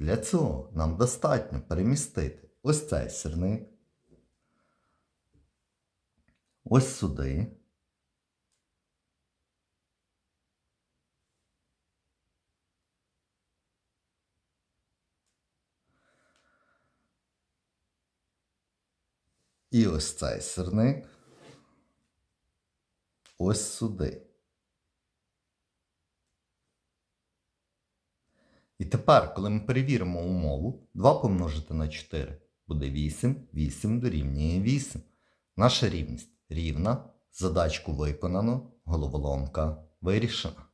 Для цього нам достатньо перемістити ось цей сірник, ось сюди. І ось цей сирник ось сюди. І тепер, коли ми перевіримо умову, 2 помножити на 4 буде 8, 8 дорівнює 8. Наша рівність рівна, задачку виконано, головоломка вирішена.